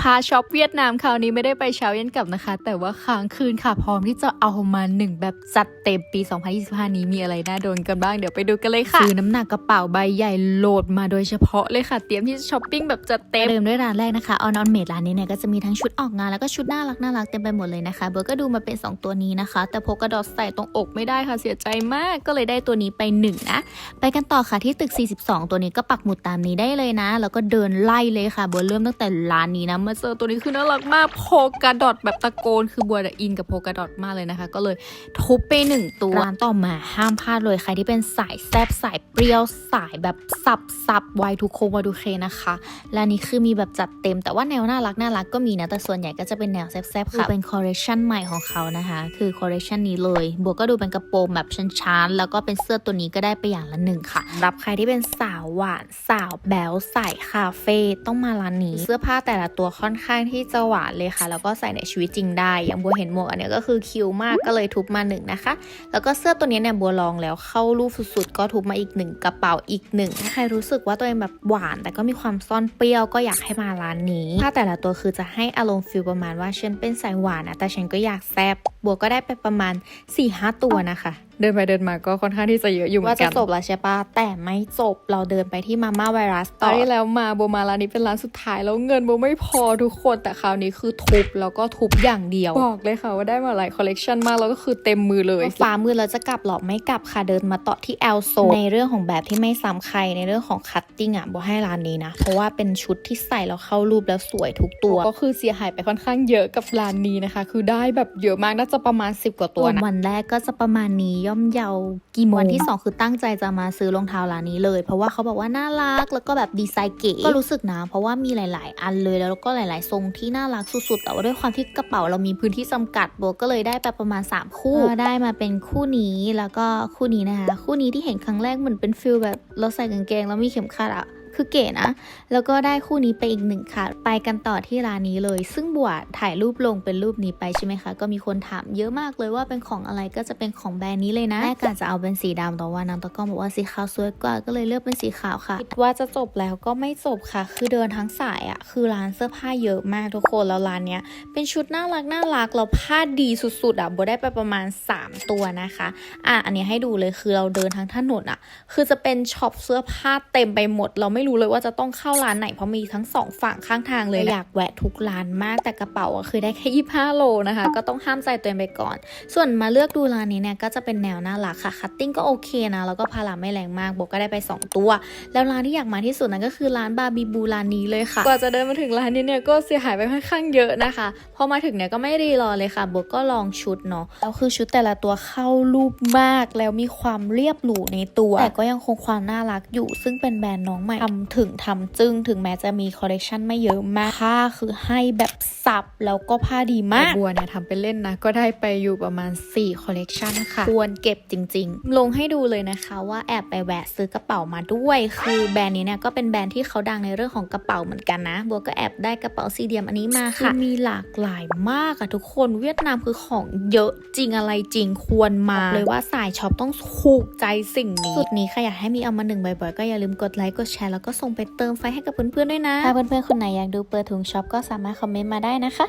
พาช็อปเวียดนามคราวนี้ไม่ได้ไปเช้าเย็นกลับนะคะ แต่ว่าค้างคืนค่ะพร้อมที่จะเอามาหนึ่งแบบจัดเต็มปี 2025 นี้มีอะไรน่าโดนกันบ้างเดี๋ยวไปดูกันเลยค่ะซื้อน้ำหนักกระเป๋าใบใหญ่โหลดมาโดยเฉพาะเลยค่ะ เตรียมที่จะช้อปปิ้งแบบจัดเต็มเริ่มด้วยร้านแรกนะคะออนออนเมดร้านนี้เนี่ยก็จะมีทั้งชุดออกงานแล้วก็ชุดน่ารักน่ารักเต็มไปหมดเลยนะคะเบอร์ก็ดูมาเป็น 2 ตัวนี้นะคะ แต่พกกระดอทใส่ตรงอกไม่ได้ค่ะเสียใจมากก็เลยได้ตัวนี้ไปหนึ่งนะไปกันต่อค่ะที่ตึก 42 ตัวนี้ก็ปักหมุดตามนี้ได้เลยนะ แล้วก็เดินไล่เลยค่ะบัวเริ่มตั้งแต่ร้านนี้นะมาเจอตัวนี้คือน่ารักมากโพกาดอทแบบตะโกนคือบัวอินกับโพกาดอทมากเลยนะคะ ก็เลยทุบไปหนึ่งตัวร้านต่อมาห้ามพลาดเลยใครที่เป็นสายแซบสายเปรี้ยวสายแบบสับสับวายทูโควาดูเคนะคะและนี่คือมีแบบจัดเต็ม แต่ว่าแนวน่ารักน่ารักก็มีนะแต่ส่วนใหญ่ก็จะเป็นแนวแซบๆค่ะเป็นคอลเลคชันใหม่ของเขานะคะ คือคอลเลคชันนี้เลยบวกก็ดูเป็นกระโปรงแบบชั้นๆแล้วก็เป็นเสื้อตัวนี้ก็ได้ไปอย่างละหนึ่งค่ะสำหรับใครที่เป็นสาวหวานสาวแบวสายคาเฟ่ต้องมาร้านนี้ เสื้อผ้าแต่ละตัวค่อนข้างที่จะหวานเลยค่ะ แล้วก็ใส่ในชีวิตจริงได้ อย่างบัวเห็นหมวกอันนี้ก็คือคิวมากก็เลยทุบมาหนึ่งนะคะ แล้วก็เสื้อตัวนี้เนี่ยบัวลองแล้วเข้ารูปสุดๆ ก็ทุบมาอีกหนึ่งกระเป๋าอีกหนึ่งถ้าใครรู้สึกว่าตัวเองแบบหวาน แต่ก็มีความซ่อนเปรี้ยวก็อยากให้มาร้านนี้ ถ้าแต่ละตัวคือจะให้อารมณ์ฟิลประมาณว่าฉันเป็นสายหวานนะแต่ฉันก็อยากแซบ บัวก็ได้ไปประมาณ4ี่ห้าตัวนะคะ เดินไปเดินมาก็ค่อนข้างที่จะเยอะอยู่เหมือนกัน ว่าจะจบแล้วใช่ปะแต่ไม่จบเราเดินไปที่มาม่าไวรัสตอนที่แล้วมาโบมาร้านนี้เป็นร้านสุดท้ายแล้วเงินโบไม่พอทุกคนแต่คราวนี้คือทุบแล้วก็ทุบอย่างเดียว บอกเลยค่ะว่าได้มาหลายคอลเลกชันมากแล้วก็คือเต็มมือเลยฟ้ามือเราจะกลับหรอไม่กลับค่ะเดินมาต่อที่แอลโซในเรื่องของแบบที่ไม่ซ้ำใครในเรื่องของคัตติ้งอะโบให้ร้านนี้นะเพราะว่าเป็นชุดที่ใส่แล้วเข้ารูปแล้วสวยทุกตัว ก็คือเสียหายไปค่อนข้างเยอะกับร้านนี้นะคะ คือได้แบบเยอะมากน่าจะประมาณ 10 กว่าตัวนะวันแรกก็จะประมาณนี้ย่อมเยากี่โมงวันที่ 2 คือตั้งใจจะมาซื้อรองเท้าร้านนี้เลย เพราะว่าเขาบอกว่าน่ารักแล้วก็แบบดีไซน์เก๋ก็รู้สึกนะเพราะว่ามีหลาย ๆ อันเลยแล้วก็หลาย ๆ ทรงที่น่ารักสุด ๆ แต่ว่าด้วยความที่กระเป๋าเรามีพื้นที่จำกัดโบก็เลยได้ไปประมาณ 3 คู่ก็ได้มาเป็นคู่นี้แล้วก็คู่นี้นะคะคู่นี้ที่เห็นครั้งแรกเหมือนเป็นฟิลแบบเราใส่กางเกงแล้วมีเข็มขัดอะ คือเก๋นะ แล้วก็ได้คู่นี้ไปอีกหนึ่งค่ะ ไปกันต่อที่ร้านนี้เลย ซึ่งบวชถ่ายรูปลงเป็นรูปนี้ไปใช่ไหมคะ ก็มีคนถามเยอะมากเลยว่าเป็นของอะไรก็จะเป็นของแบรนด์นี้เลยนะแรกกะจะเอาเป็นสีดำแต่ว่านางตะก้องบอกว่าสีขาวสวยกว่าก็เลยเลือกเป็นสีขาวค่ะ คิดว่าจะจบแล้วก็ไม่จบค่ะ คือเดินทั้งสายอะคือร้านเสื้อผ้าเยอะมากทุกคน แล้วร้านเนี้ยเป็นชุดน่ารักน่ารักแล้วผ้าดีสุดๆอะโบได้ไปประมาณ 3 ตัวนะคะ อะอันนี้ให้ดูเลยคือเราเดินทั้งถนนอะคือจะเป็นช็อปเสื้อผ้าเต็มไปหมดเราไม่รู้เลยว่าจะต้องเข้าร้านไหนเพราะมีทั้งสองฝั่งข้างทางเลยอยากแวะทุกร้านมากแต่กระเป๋าอะคือได้แค่25โลนะคะ ก็ต้องห้ามใจตัวเองไปก่อน ส่วนมาเลือกดูร้านนี้เนี่ยก็จะเป็นแนวน่ารักค่ะคัตติ้งก็โอเคนะแล้วก็พาราไม่แรงมากโบก็ได้ไป 2 ตัว แล้วร้านที่อยากมาที่สุดนั่นก็คือร้านบาร์บีบูร้านนี้เลยค่ะกว่าจะเดินมาถึงร้านนี้เนี่ยก็เสียหายไปค่อนข้างเยอะนะคะพอมาถึงเนี่ยก็ไม่รีรอเลยค่ะโบก็ลองชุดเนาะแล้วคือชุดแต่ละตัวเข้ารูปมากแล้วมีความเรียบหรูในตัว แต่ก็ยังคงความน่ารักอยู่ ซึ่งเป็นแบรนด์น้องใหม่ทำถึงทำจึ้งถึงแม้จะมีคอลเลกชันไม่เยอะมากผ้าคือให้แบบสับ แล้วก็ผ้าดีมากบัวเนี่ยทำเป็นเล่นนะ ก็ได้ไปอยู่ประมาณ 4 คอลเลกชันค่ะควรเก็บจริง ๆ ลงให้ดูเลยนะคะว่าแอบไปแวะซื้อกระเป๋ามาด้วย คือแบรนด์นี้เนี่ยก็เป็นแบรนด์ที่เขาดังในเรื่องของกระเป๋าเหมือนกันนะ บัวก็แอบได้กระเป๋าซีเดียมอันนี้มาค่ะมีหลากหลายมากอะทุกคนเวียดนามคือของเยอะจริงอะไรจริงควรมาเลยว่าสายช็อปต้องถูกใจสิ่งนี้สุดนี้ใครอยากให้มีเอามาหนึ่งบ่อยๆก็อย่าลืมกดไลค์กดแชร์แล้วก็ส่งไปเติมไฟให้กับเพื่อนๆด้วยนะ ถ้าเพื่อนๆคนไหนอยากดูเปิดถุงช็อปก็สามารถคอมเมนต์มาได้นะคะ